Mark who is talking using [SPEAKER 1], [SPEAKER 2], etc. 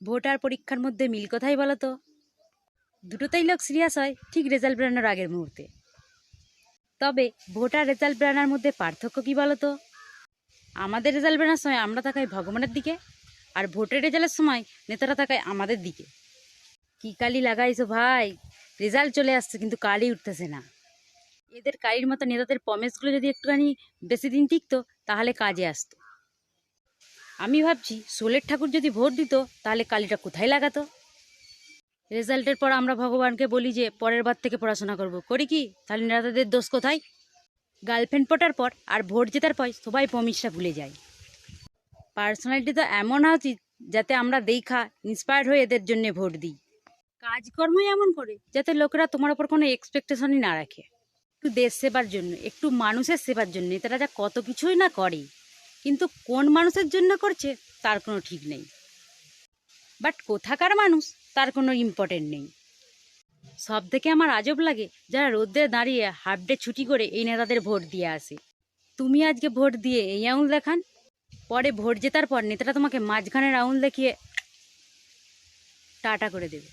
[SPEAKER 1] Vote আর পরীক্ষার মধ্যে মিল কোথায় বলো তো? দুটোতেই লোক সিরিয়াস হয়, ঠিক রেজাল্ট বেরোনোর আগের মুহূর্তে। তবে ভোট আর রেজাল্ট বেরোনোর মধ্যে পার্থক্য কি বলো তো? আমাদের রেজাল্ট বেরোনোর সময় আমরা তাকাই ভগবানের দিকে, আর ভোটের রেজাল্টের সময় নেতারা তাকায় আমাদের দিকে। কি কালি লাগাইছো ভাই? রেজাল্ট চলে আসছে, কিন্তু কালি উঠতেছে না। এদের কালির মতো নেতাদের পমেসগুলো যদি একটুখানি বেশি দিন টিকতো, তাহলে কাজে আসতো। আমি ভাবছি সোলের ঠাকুর যদি ভোট দিত, তাহলে কালীটা কোথায় লাগাতো? রেজাল্টের পর আমরা ভগবানকে বলি যে, পরের বার থেকে পড়াশোনা করব। করি কি? তাহলে নেতাদের দোষ কোথায়? গার্লফ্রেন্ড পটার পর আর ভোট জেতার পর সবাই পমিশটা ভুলে যায়। পার্সোনালিটি তো এমন উচিত যাতে আমরা দেখা ইন্সপায়ার্ড হয়ে এদের জন্য ভোট দিই। কাজকর্মই এমন করে যাতে লোকেরা তোমার ওপর কোনো এক্সপেকটেশনই না রাখে। একটু দেশ সেবার জন্য, একটু মানুষের সেবার জন্য, তারা যা কত কিছুই না করে। কিন্তু কোন মানুষের জন্য করছে তার কোনো ঠিক নেই। বাট কোথাকার মানুষ তার কোনো ইম্পর্টেন্ট নেই। সব থেকে আমার আজব লাগে যারা রোদ্রে দাঁড়িয়ে হাফ ডে ছুটি করে এই নেতাদের ভোট দিয়ে আসে। তুমি আজকে ভোট দিয়ে এই আঙুল দেখান। পরে ভোট জেতার পর নেতারা তোমাকে মাঝখানের রাউন্ড দেখিয়ে টাটা করে দেবে।